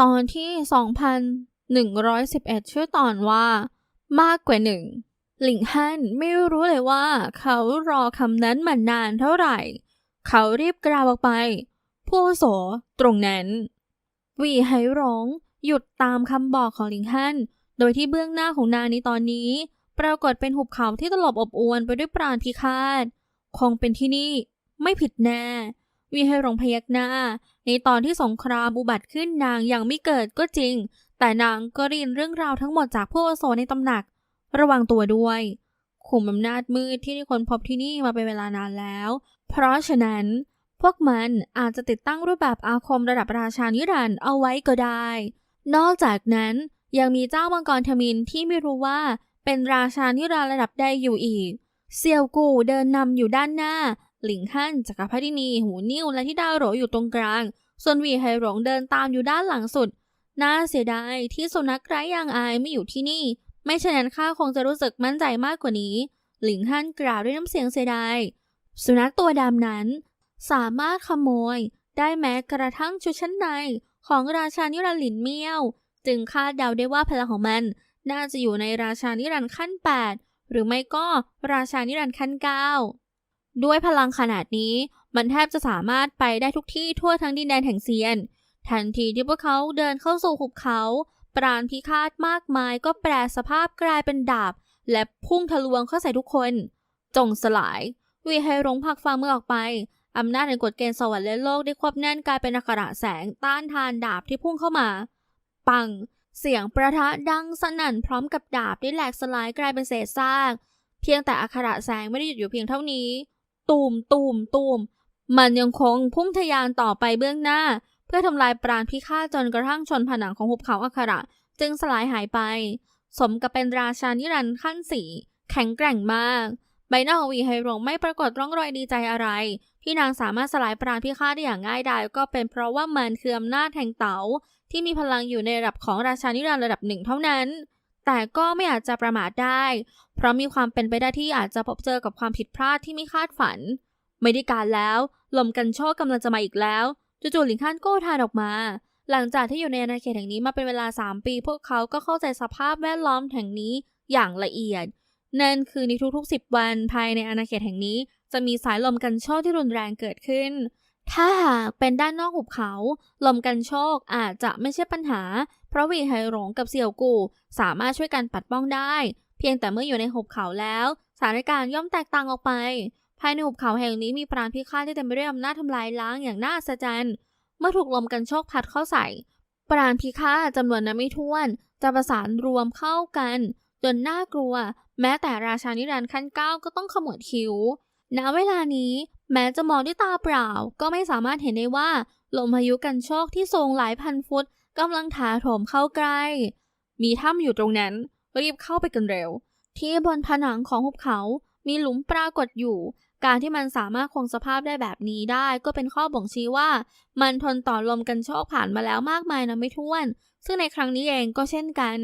ตอนที่ 2111 ชื่อตอนว่ามากกว่าหนึ่งหลิงฮั่นไม่รู้เลยว่า เขารอคำนั้นมานานเท่าไหร่ เขารีบกล่าวออกไป ผู้โสตรงนั้นวีไหร้องหยุดตามคำบอกของหลิงฮั่นโดยที่เบื้องหน้าของนางในตอนนี้ ปรากฏเป็นหุบเขาที่ตลบอบอวนไปด้วยปราณพิฆาต คงเป็นที่นี่ไม่ผิดแน่ วีให้รงพยักหน้า ในตอนที่สงครามอุบัติขึ้นนางยังไม่เกิดก็จริง แต่นางก็เรียนเรื่องราวทั้งหมดจากผู้อาโสในตำหนัก ระวังตัวด้วยขุมอำนาจมืดที่ได้คนพบที่นี่มาเป็นเวลานานแล้ว เพราะฉะนั้น พวกมันอาจจะติดตั้งรูปแบบอาคมระดับราชานิรันด์เอาไว้ก็ได้ นอกจากนั้นยังมีเจ้ามังกรทมินที่ไม่รู้ว่าเป็นราชานิรันด์ระดับใดอยู่อีก เซียวกูเดินนำอยู่ด้านหน้า หลิงฮั่นจักรพรรดินี หูนิ่วและที่ดาวโหรอยู่ตรงกลาง ส่วนวีไฮหลงเดินตามอยู่ด้านหลังสุด น่าเสียดายที่สุนัขไร้ยางอายไม่อยู่ที่นี่ ไม่เช่นนั้นข้าคงจะรู้สึกมั่นใจมากกว่านี้ หลิงฮั่นกล่าวด้วยน้ำเสียงเสียดาย สุนัขตัวดำนั้น สามารถขโมย ได้แม้กระทั่งชุดชั้นใน ของราชานิรันดร์หลินเมี่ยว จึงคาดเดาได้ว่าพลังของมัน น่าจะอยู่ในราชานิรันดร์ขั้น 8 หรือไม่ก็ราชานิรันดร์ขั้น 9 ด้วยพลังขนาดนี้ มันแทบจะสามารถไปได้ทุกที่ทั่วทั้งดินแดนแห่งเซียน ทันทีที่พวกเขาเดินเข้าสู่หุบเขา ปราณพิฆาตมากมายก็แปรสภาพกลายเป็นดาบ และพุ่งทะลวงเข้าใส่ทุกคน จงสลาย วีไฮรงผักฝ่ามือออกไปอำนาจแห่งกฎเกณฑ์สวรรค์และโลกได้ควบแน่นกลายเป็นอักระแสงต้านทานดาบที่พุ่งเข้ามา ปัง เสียงประทะดังสนั่นพร้อมกับดาบที่แหลกสลายกลายเป็นเศษซาก เพียงแต่อักระแสงไม่ได้หยุดอยู่เพียงเท่านี้ ตูมตูมตูมมันยังคงพุ่งทะยานต่อไปเบื้องหน้า เพื่อทำลายปราณพิฆาตจนกระทั่งชนผนังของหุบเขาอักขระ จึงสลายหายไป สมกับเป็นราชานิรันดร์ขั้นสี่แข็งแกร่งมาก ใบหน้าของวีไฮรงไม่ปรากฏร่องรอยดีใจอะไร ที่นางสามารถสลายปราณพิฆาตได้อย่างง่ายดายก็เป็นเพราะว่ามันคืออำนาจแห่งเต๋าที่มีพลังอยู่ในระดับของราชานิรันดร์ระดับหนึ่งเท่านั้น แต่ก็ไม่อาจจะประมาทได้ เพราะมีความเป็นไปได้ที่อาจจะพบเจอกับความผิดพลาดที่ไม่คาดฝัน ไม่ได้การแล้ว ลมกันโชคกำลังจะมาอีกแล้วจู่ๆหลิงฮั่นก็ทานออกมา หลังจากที่อยู่ในอาณาเขตแห่งนี้มาเป็นเวลา 3 ปี พวกเขาก็เข้าใจสภาพแวดล้อมแห่งนี้อย่างละเอียด นั่นคือในทุกๆ 10 วันภายในอาณาเขตแห่งนี้ จะมีสายลมกันโชคที่รุนแรงเกิดขึ้น ถ้าหากเป็นด้านนอกหุบเขา ลมกันโชคอาจจะไม่ใช่ปัญหา ราะหวีไฮหลงกับเสี่ยวกูสามารถช่วยกันปัดป้องได้ เพียงแต่เมื่ออยู่ในหุบเขาแล้ว สถานการณ์ย่อมแตกต่างออกไป ภายในหุบเขาแห่งนี้มีปราณพิฆาตที่เต็มไปด้วยอำนาจทำลายล้างอย่างน่าอัศจเมื่อถูกลมกันโชคพัดเข้าใส่ ปราณพิฆาตจำนวนนับไม่ถ้วน จะประสานรวมเข้ากัน จนน่ากลัว แม้แต่ราชานิรันดร์ขั้นเก้าก็ต้องขมวดคิ้วณเวลานี้แม้จะมองด้วยตาเปล่า ก็ไม่สามารถเห็นได้ว่าลมพายุกันโชคที่ทรงหลายพันฟุต กำลังถาโถมเข้าใกล้ มีถ้ำอยู่ตรงนั้น รีบเข้าไปกันเร็ว ที่บนผนังของหุบเขามีหลุมปรากฏอยู่ การที่มันสามารถคงสภาพได้แบบนี้ได้ ก็เป็นข้อบ่งชี้ว่า มันทนต่อลมกันโชคผ่านมาแล้วมากมายนะไม่ถ้วน ซึ่งในครั้งนี้เองก็เช่นกัน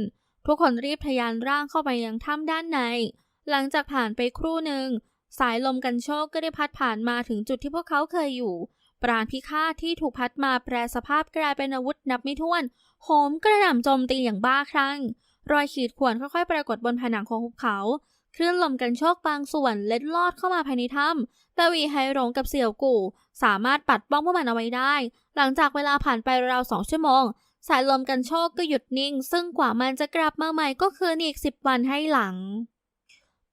ทุกคนรีบทะยานร่างเข้าไปยังถ้ำด้านใน หลังจากผ่านไปครู่หนึ่งสายลมกันโชคก็ได้พัดผ่านมาถึงจุดที่พวกเขาเคยอยู่ ปราณพิฆาตที่ถูกพัดมาแปรสภาพกลายเป็นอาวุธนับไม่ถ้วนโหมกระหน่ำโจมตีอย่างบ้าคลั่ง รอยขีดข่วนค่อยๆ ปรากฏบนผนังของหุบเขา คลื่นลมกันโชคบางส่วนเล็ดลอดเข้ามาภายในถ้ำแต่วีไฮหลงกับเสี่ยวกู่ สามารถปัดป้องพวกมันเอาไว้ได้ หลังจากเวลาผ่านไปราวสองชั่วโมง สายลมกันโชคก็หยุดนิ่ง ซึ่งกว่ามันจะกลับมาใหม่ก็คืออีกสิบวันให้หลัง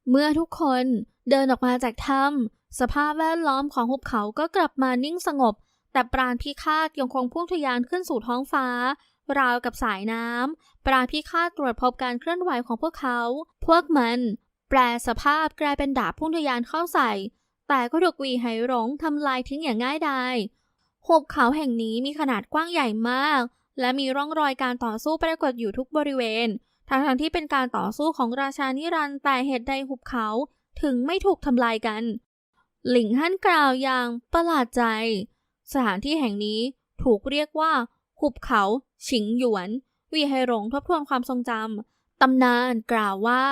เมื่อทุกคนเดินออกมาจากถ้ำ สภาพแวดล้อมของหุบเขาก็กลับมานิ่งสงบ แต่ปราณพิฆาตยังคงพุ่งทะยานขึ้นสู่ท้องฟ้า ราวกับสายน้ำ ปราณพิฆาตตรวจพบการเคลื่อนไหวของพวกเขา พวกมัน แปลสภาพกลายเป็นดาบพุ่งทะยานเข้าใส่ แต่ก็ถูกวีไหหลงทำลายทิ้งอย่างง่ายดายหุบเขาแห่งนี้มีขนาดกว้างใหญ่มาก และมีร่องรอยการต่อสู้ปรากฏอยู่ทุกบริเวณทั้งๆที่เป็นการต่อสู้ของราชานิรันแต่เหตุใดหุบเขาถึงไม่ถูกทำลายกัน หลิงฮั่นกล่าวอย่างประหลาดใจ สถานที่แห่งนี้ถูกเรียกว่า หุบเขาฉิงหยวนวีไฮหลงทบทวนความทรงจำตำนานกล่าวว่า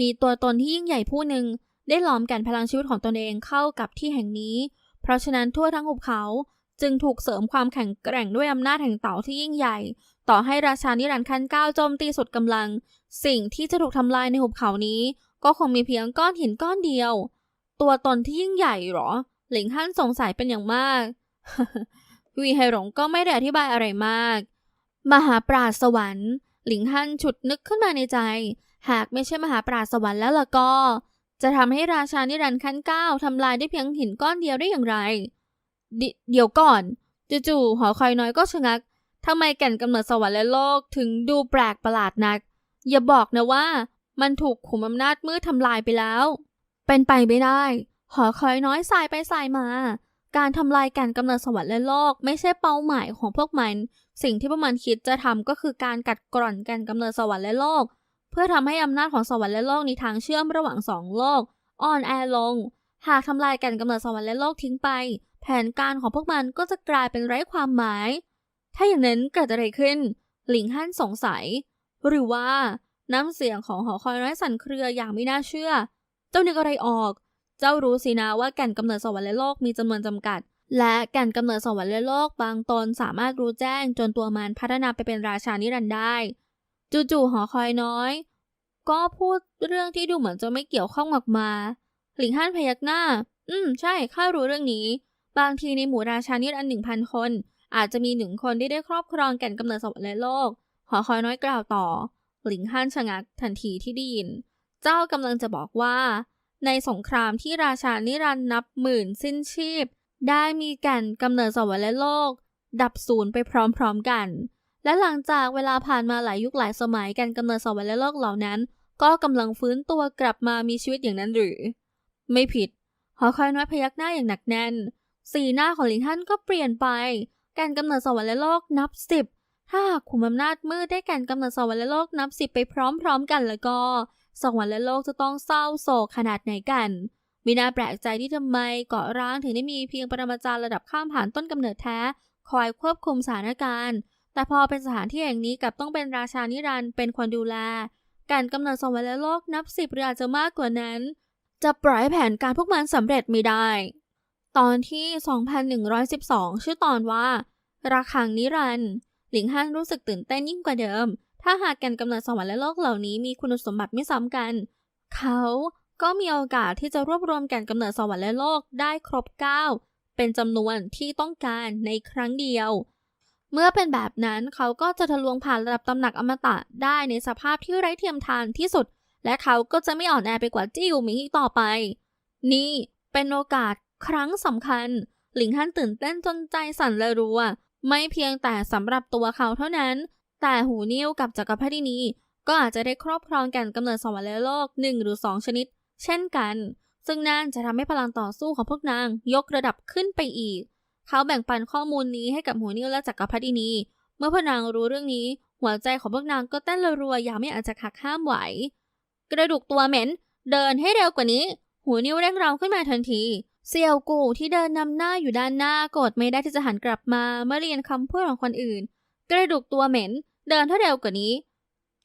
มีตัวตนที่ยิ่งใหญ่ผู้หนึ่งได้หลอมแก่นพลังชีวิตของตนเองเข้ากับที่แห่งนี้ เพราะฉะนั้นทั่วทั้งหุบเขาจึงถูกเสริมความแข็งแกร่งด้วยอำนาจแห่งเต่าที่ยิ่งใหญ่ ต่อให้ราชานิรันดร์ขั้นก้าโจมตีสุดกำลัง สิ่งที่จะถูกทำลายในหุบเขานี้ ก็คงมีเพียงก้อนหินก้อนเดียว ตัวตนที่ยิ่งใหญ่หรอ หลิงฮั่นสงสัยเป็นอย่างมากวีไฮหลงก็ไม่ได้อธิบายอะไรมาก มหาปราสวรรค์ หลิงฮั่นฉุดนึกขึ้นมาในใจ หากไม่ใช่มหาปราสวรรค์แล้วล่ะก็ จะทำให้ราชานิรันดร์ขั้นเก้าทำลายได้เพียงหินก้อนเดียวได้อย่างไรดเดี๋ยวก่อนจู่ๆหอคอยน้อยก็ชะงักทำไมแก่นกำเนิดสวรรค์และโลกถึงดูแปลกประหลาดนัก อย่าบอกนะว่ามันถูกขุมอำนาจมืดทำลายไปแล้ว เป็นไปไม่ได้ หอคอยน้อยสายไปสายมา การทำลายก่นกำเนิดสวรรค์และโลก ไม่ใช่เป้าหมายของพวกมัน สิ่งที่พวกมันคิดจะทำก็คือการกัดกร่อนก่นกำเนิดสวรรค์และโลก เพื่อทำให้อำนาจของสวรรค์และโลกในทางเชื่อมระหว่างสองโลก อ่อนแอลง หากทำลายก่นกำเนิดสวรรค์และโลกทิ้งไป แผนการของพวกมันก็จะกลายเป็นไร้ความหมาย ถ้าอย่างนั้นเกิดอะไรขึ้น หลิงฮั่นสงสัย หรือว่าน้ำเสียงของหอคอยน้อยสั่นเครืออย่างไม่น่าเชื่อ เจ้านึกอะไรออก เจ้ารู้สินะว่าแก่นกำเนิดสวรรค์และโลกมีจำนวนจำกัด และแก่นกำเนิดสวรรค์และโลกบางตนสามารถรู้แจ้งจนตัวมันพัฒนาไปเป็นราชานิรันดร์ได้ จู่ๆหอคอยน้อย ก็พูดเรื่องที่ดูเหมือนจะไม่เกี่ยวข้องออกมา หลิงฮั่นพยักหน้า อืม ใช่ข้ารู้เรื่องนี้ บางทีในหมู่ราชานิรันดร์หนึ่งพันคน อาจจะมีหนึ่งคนที่ได้ครอบครองแก่นกำเนิดสวรรค์และโลก หอคอยน้อยกล่าวต่อ หลิงฮั่นชะงักทันทีที่ได้ยิน เจ้ากำลังจะบอกว่า ในสงครามที่ราชานิรันนับหมื่นสิ้นชีพ ได้มีแก่นกำเนิดสวรรค์และโลก ดับสูญไปพร้อมๆกัน และหลังจากเวลาผ่านมาหลายยุคหลายสมัยแก่นกำเนิดสวรรค์และโลกเหล่านั้น ก็กำลังฟื้นตัวกลับมามีชีวิตอย่างนั้นหรือ ไม่ผิดหอคอยน้อยพยักหน้าอย่างหนักแน่น สีหน้าของหลิงฮั่นก็เปลี่ยนไปการกำเนิดสวรรค์และโลกนับสิบถ้าขุมอำนาจมืดได้การกำเนิดสวรรค์และโลกนับสิบไปพร้อมๆกันแล้วก็ สวรรค์และโลกจะต้องเศร้าโศกขนาดไหนกันมีน่าแปลกใจที่ทำไมเกาะร้างถึงได้มีเพียงปรมาจารย์ระดับข้ามผ่านต้นกำเนิดแท้ คอยควบคุมสถานการณ์ แต่พอเป็นสถานที่แห่งนี้กับต้องเป็นราชานิรันดร์เป็นคนดูแล การกำเนิดสวรรค์และโลกนับสิบหรืออาจจะมากกว่านั้น จะปล่อยแผนการพวกมันสำเร็จไม่ได้ ตอนที่ 2112 ชื่อตอนว่าระฆังนิรันดร์หลิงฮั่นรู้สึกตื่นเต้นยิ่งกว่าเดิม ถ้าหากแการกำเนิดสวรรค์และโลกเหล่านี้มีคุณสมบัติไม่ซ้ำกัน เขาก็มีโอกาสที่จะรวบรวมแก่นกำเนิดสวรรค์และโลกได้ครบ 9 เป็นจำนวนที่ต้องการในครั้งเดียว เมื่อเป็นแบบนั้นเขาก็จะทะลวงผ่านระดับตำหนักอมตะได้ในสภาพที่ไร้เทียมทานที่สุด และเขาก็จะไม่อ่อนแอไปกว่าจิ้วหมิงอีกต่อไป นี่เป็นโอกาสครั้งสำคัญ หลิงฮั่นตื่นเต้นจนใจสั่นระรัว ไม่เพียงแต่สำหรับตัวเขาเท่านั้น แต่หูนิ้วกับจักรพรรดินีก็อาจจะได้ครอบครองแก่นกำเนิดสวรรค์และโลกหนึ่งหรือสองชนิด เช่นกัน ซึ่งนั่นจะทำให้พลังต่อสู้ของพวกนางยกระดับขึ้นไปอีก เขาแบ่งปันข้อมูลนี้ให้กับหูนิ้วและจักรพรรดินี เมื่อพนางรู้เรื่องนี้ หัวใจของพวกนางก็เต้นรัวๆอย่างไม่อาจจะหักห้ามไหว กระดูกตัวเหม็น เดินให้เร็วกว่านี้ หูนิ้วเร่งร้องขึ้นมาทันทีเซียวกูที่เดินนำหน้าอยู่ด้านหน้าโกรธไม่ได้ที่จะหันกลับมาเมื่อเรียนคำพูดของคนอื่น กระดูกตัวเหม็น เดินให้เร็วกว่านี้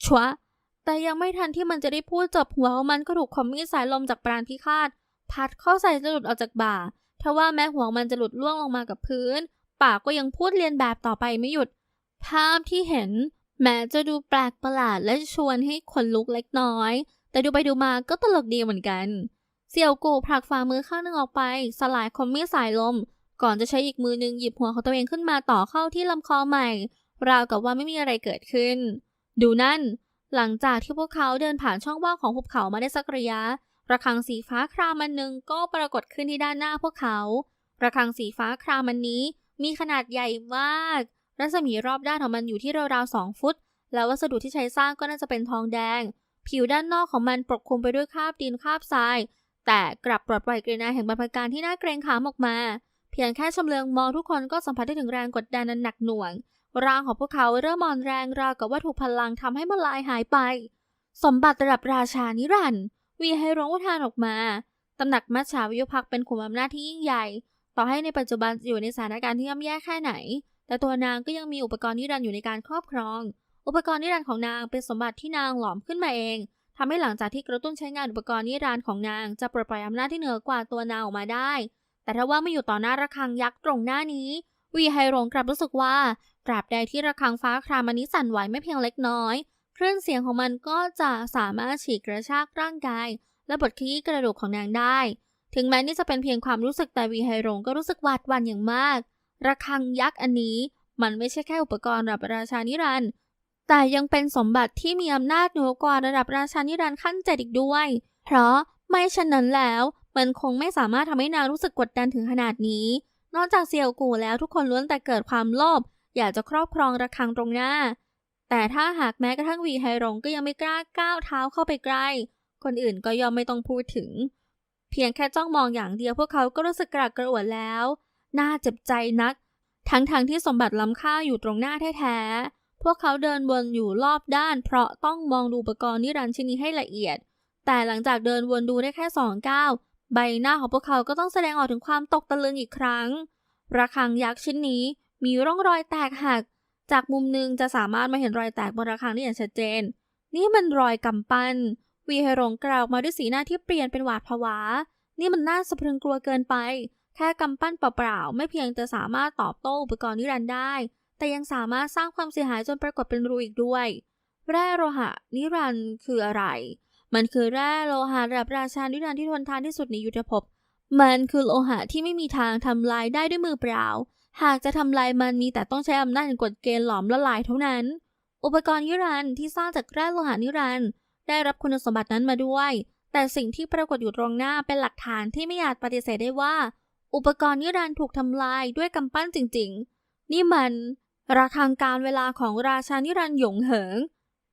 ชัวแต่ยังไม่ทันที่มันจะได้พูดจบหัวของมันก็ถูกคอมมีดสายลมจากปราณพิฆาตพัดเข้าใส่จะหลุดออกจากบ่าทว่าแม้หัวมันจะหลุดล่วงลงมากับพื้น ปากก็ยังพูดเรียนแบบต่อไปไม่หยุด ภาพที่เห็น แม้จะดูแปลกประหลาดและชวนให้ขนลุกเล็กน้อย แต่ดูไปดูมาก็ตลกดีเหมือนกัน เสี่ยวกูผลักฝ่ามือข้างหนึ่งออกไป สลายคอมมีดสายลม ก่อนจะใช้อีกมือหนึ่งหยิบหัวของตัวเองขึ้นมาต่อเข้าที่ลำคอใหม่ ราวกับว่าไม่มีอะไรเกิดขึ้น ดูนั่น หลังจากที่พวกเขาเดินผ่านช่องว่างของหุบเขามาได้สักระยะ ระฆังสีฟ้าครามันหนึ่งก็ปรากฏขึ้นที่ด้านหน้าพวกเขา ระฆังสีฟ้าครามันนี้มีขนาดใหญ่มาก รัศมีรอบด้านของมันอยู่ที่ราวๆสองฟุต แล้ววัสดุที่ใช้สร้างก็น่าจะเป็นทองแดง ผิวด้านนอกของมันปกคลุมไปด้วยคราบดินคราบทราย แต่กลับปลดปล่อยกลิ่นอายแห่งบรรพการที่น่าเกรงขามออกมา เพียงแค่ชำเลืองมองทุกคนก็สัมผัสได้ถึงแรงกดดันนั้นหนักหน่วง ร่างของพวกเขาเริ่มอ่อนแรงราวกับว่าถูกพลังทำให้มันลายหายไป สมบัติระดับราชานิรันดร์วีให้ร้องอุทานออกมาตำหนักมัชชาวิยุพักเป็นขุมอำนาจที่ยิ่งใหญ่ ต่อให้ในปัจจุบันอยู่ในสถานการณ์ที่ย่ำแย่แค่ไหน แต่ตัวนางก็ยังมีอุปกรณ์นิรันดร์อยู่ในการครอบครอง อุปกรณ์นิรันดร์ของนางเป็นสมบัติที่นางหลอมขึ้นมาเองทำให้หลังจากที่กระตุ้นใช้งานอุปกรณ์นิรันดร์ของนางจะปลดปล่อยอำนาจที่เหนือกว่าตัวนางออกมาได้ แต่ถ้าว่าไม่อยู่ต่อหน้าระฆังยักษ์ตรงหน้านี้ วีไฮรงกลับรู้สึกว่า ตราบใดที่ระฆังฟ้าครามอันนี้สั่นไหวไม่เพียงเล็กน้อยคลื่นเสียงของมันก็จะสามารถฉีกกระชากร่างกาย และบดขี้กระดูกของนางได้ ถึงแม้นี่จะเป็นเพียงความรู้สึกแต่วีไฮรงก็รู้สึกหวาดหวั่นอย่างมาก ระฆังยักษ์อันนี้ มันไม่ใช่แค่อุปกรณ์ระดับราชานิรันด์แต่ยังเป็นสมบัติที่มีอำนาจเหนือกว่าระดับราชานิรันด์ขั้นเจ็ดอีกด้วย เพราะไม่เช่นนั้นแล้ว มันคงไม่สามารถทำให้นางรู้สึกกดดันถึงขนาดนี้ นอกจากเซียวกูแล้วทุกคนล้วนแต่เกิดความโลภ อยากจะครอบครองระฆังตรงหน้า แต่ถ้าหากแม้กระทั่งวีไฮรงก็ยังไม่กล้าก้าวเท้าเข้าไปใกล้ คนอื่นก็ยอมไม่ต้องพูดถึง เพียงแค่จ้องมองอย่างเดียวพวกเขาก็รู้สึกกระอักกระอ่วนแล้ว น่าเจ็บใจนัก ทั้งๆทที่สมบัติล้ำค่าอยู่ตรงหน้าแท้ๆ พวกเขาเดินวนอยู่รอบด้าน เพราะต้องมองดูอุปกรณ์นิรันดร์ชิ้นนี้ให้ละเอียด แต่หลังจากเดินวนดูได้แค่สองก้าวใบหน้าของพวกเขาก็ต้องแสดงออกถึงความตกตะลึงอีกครั้ง ระฆังยักษ์ชิ้นนี้ มีร่องรอยแตกหัก จากมุมหนึ่งจะสามารถมาเห็นรอยแตกบนระฆังได้อย่างชัดเจน นี่มันรอยกำปั้น วีเฮรงกล่าวมาด้วยสีหน้าที่เปลี่ยนเป็นหวาดผวา นี่มันน่าสะพรึงกลัวเกินไป แค่กำปั้นเปล่าๆ ไม่เพียงจะสามารถตอบโต้อุปกรณ์นิรันดร์ได้ แต่ยังสามารถสร้างความเสียหายจนปรากฏเป็นรูอีกด้วย แร่โลหะนิรันดร์คืออะไร มันคือแร่โลหะระดับราชานิรันดร์ที่ทนทานที่สุดในยุทธภพมันคือโลหะที่ไม่มีทางทำลายได้ด้วยมือเปล่า หากจะทำลายมันมีแต่ต้องใช้อำนาจกฎเกณฑ์หลอมละลายเท่านั้น อุปกรณ์นิรันด์ที่สร้างจากแร่โลหะนิรันด์ได้รับคุณสมบัตินั้นมาด้วย แต่สิ่งที่ปรากฏอยู่ตรงหน้าเป็นหลักฐานที่ไม่อาจปฏิเสธได้ว่า อุปกรณ์นิรันด์ถูกทำลายด้วยกำปั้นจริง ๆ นี่มันระฆังการเวลาของราชานิรันด์หยงเหิง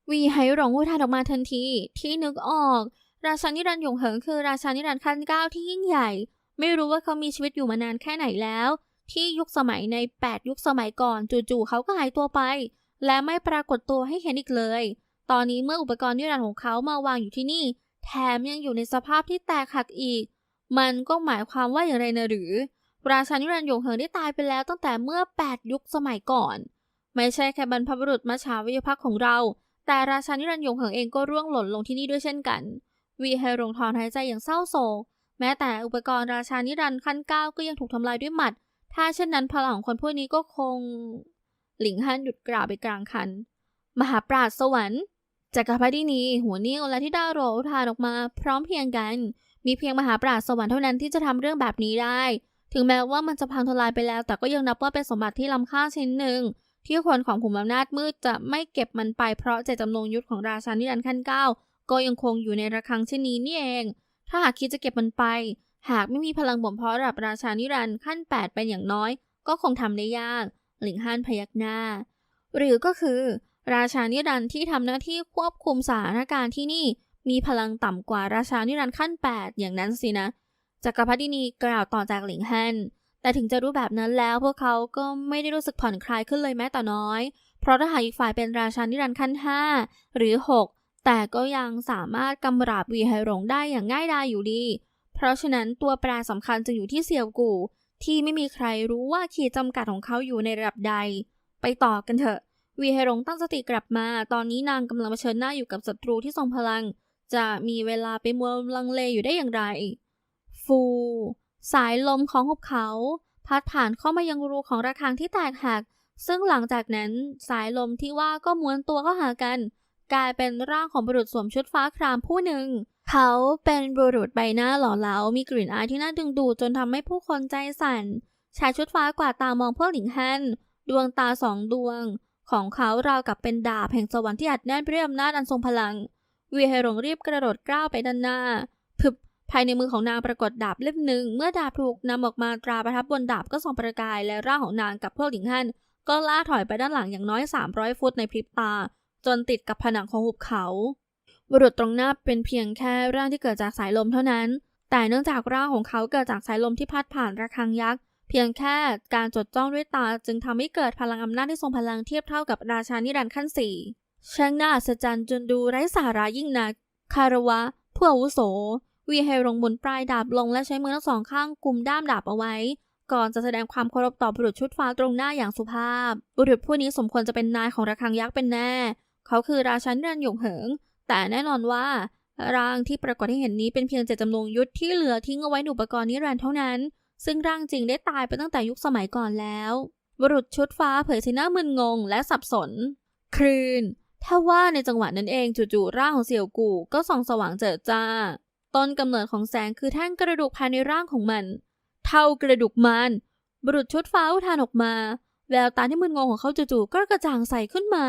วีไฮหลงอุทานออกมาทันที ที่นึกออก ราชานิรันด์หยงเหิงคือราชานิรันดร์ขั้นเก้าที่ยิ่งใหญ่ ไม่รู้ว่าเขามีชีวิตอยู่มานานแค่ไหนแล้ว ที่ยุคสมัยใน 8 ยุคสมัยก่อนจู่ๆเขาก็หายตัวไป และไม่ปรากฏตัวให้เห็นอีกเลย ตอนนี้เมื่ออุปกรณ์นิรันดร์ของเขามาวางอยู่ที่นี่ แถมยังอยู่ในสภาพที่แตกหักอีก มันก็หมายความว่าอย่างไรนะหรือ ราชานิรันดร์หยงเหิงได้ตายไปแล้วตั้งแต่เมื่อ 8 ยุคสมัยก่อน ไม่ใช่แค่บรรพบุรุษมาชาวิยพักของเรา แต่ราชานิรันดร์หยงเหิงเองก็ร่วงหล่นลงที่นี่ด้วยเช่นกัน วีไฮรงถอนหายใจอย่างเศร้าโศกแม้แต่อุปกรณ์ราชานิรันดร์ขั้นเก้าก็ยังถูกทำลายด้วยหมัด ถ้าเช่นนั้นพลังของคนพวกนี้ก็คง หลิงฮันหยุดกล่าวไปกลางคัน มหาปราชญ์สวรรค์จักรพรรดินีหัวนิ่วและที่ดาโรทานออกมา พร้อมเพียงกัน มีเพียงมหาปราชญ์สวรรค์เท่านั้นที่จะทำเรื่องแบบนี้ได้ ถึงแม้ว่ามันจะพังทลายไปแล้ว แต่ก็ยังนับว่าเป็นสมบัติที่ล้ำค่าชิ้นหนึ่ง ที่คนของขุมอำนาจมืดจะไม่เก็บมันไปเพราะเจตจำนงยุทธของราชานิรันดร์ขั้นเก้าก็ยังคงอยู่ในระฆังเช่นนี้นี่เอง ถ้าหากคิดจะเก็บมันไป หากไม่มีพลังบ่มเพาะระดับราชานิรันดร์ขั้น 8 เป็นอย่างน้อย ก็คงทำได้ยาก หลิงฮั่นพยักหน้า หรือก็คือ ราชานิรันดร์ที่ทำหน้าที่ควบคุมสถานการณ์ที่นี่ มีพลังต่ำกว่าราชานิรันดร์ขั้น 8 อย่างนั้นสินะจักรพรรดินีกล่าวต่อจากหลิงฮั่นแต่ถึงจะรู้แบบนั้นแล้วพวกเขาก็ไม่ได้รู้สึกผ่อนคลายขึ้นเลยแม้แต่น้อย เพราะถ้าหากอีกฝ่ายเป็นราชานิรันดร์ขั้น 5 หรือ 6 แต่ก็ยังสามารถกำราบวีไฮหลงได้อย่างง่ายดายอยู่ดี เพราะฉะนั้นตัวแปรสำคัญจึงอยู่ที่เซียวกู ที่ไม่มีใครรู้ว่าขีดจำกัดของเขาอยู่ในระดับใด ไปต่อกันเถอะ วีไฮหลงตั้งสติกลับมา ตอนนี้นางกำลังเผชิญหน้าอยู่กับศัตรูที่ทรงพลัง จะมีเวลาไปมัวลังเลอยู่ได้อย่างไร ฟู สายลมของหุบเขา พัดผ่านเข้ามายังรูของระฆังที่แตกหัก ซึ่งหลังจากนั้นสายลมที่ว่าก็ม้วนตัวเข้าหากัน กลายเป็นร่างของบุรุษสวมชุดฟ้าครามผู้หนึ่ง เขาเป็นบุรุษใบหน้าหล่อเหลา มีกลิ่นอายที่น่าดึงดูดจนทำให้ผู้คนใจสั่น ชายชุดฟ้ากวาดตามองพวกหลิงฮันดวงตาสองดวง ของเขาราวกับเป็นดาบแห่งสวรรค์ที่อัดแน่นไปด้วยอำนาจอันทรงพลังวีไฮหลงรีบกระโดดก้าวไปด้านหน้าพึบภายในมือของนางปรากฏดาบเล่มหนึ่ง เมื่อดาบถูกนำออกมาตราประทับบนดาบก็ส่องประกาย และร่างของนางกับพวกหลิงฮันก็ล่าถอยไปด้านหลังอย่างน้อย 300 ฟุตในพริบตา จนติดกับผนังของหุบเขา บุรุษตรงหน้าเป็นเพียงแค่ร่างที่เกิดจากสายลมเท่านั้น แต่เนื่องจากร่างของเขาเกิดจากสายลมที่พัดผ่านระฆังยักษ์ เพียงแค่การจดจ้องด้วยตาจึงทำให้เกิดพลังอำนาจที่ทรงพลังเทียบเท่ากับราชานิรันดร์ขั้นสี่ช่างน่าอัศจรรย์จนดูไร้สาระยิ่งนัก คารวะผู้อาวุโส วีเฮรงหมุนปลายดาบลงและใช้มือทั้งสองข้างกุมด้ามดาบเอาไว้ ก่อนจะแสดงความเคารพต่อบุรุษชุดฟ้าตรงหน้าอย่างสุภาพ บุรุษผู้นี้สมควรจะเป็นนายของระฆังยักษ์เป็นแน่ เขาคือราชันรันหยงเหิง แต่แน่นอนว่าร่างที่ปรากฏให้เห็นนี้เป็นเพียงเจตจำนงยุทธที่เหลือทิ้งเอาไว้ในอุปกรณ์นิรันดร์เท่านั้น ซึ่งร่างจริงได้ตายไปตั้งแต่ยุคสมัยก่อนแล้วบุรุษชุดฟ้าเผยสีหน้ามึนงงและสับสน คลืนถ้าว่าในจังหวะนั้นเองจู่ๆร่างของเสี่ยวกู่ก็ส่องสว่างเจิดจ้า ต้นกำเนิดของแสงคือแท่งกระดูกภายในร่างของมัน เท่ากระดูกมันบุรุษชุดฟ้าอุทานออกมา แววตาที่มึนงงของเขาจู่ๆก็กระจ่างใสขึ้นมา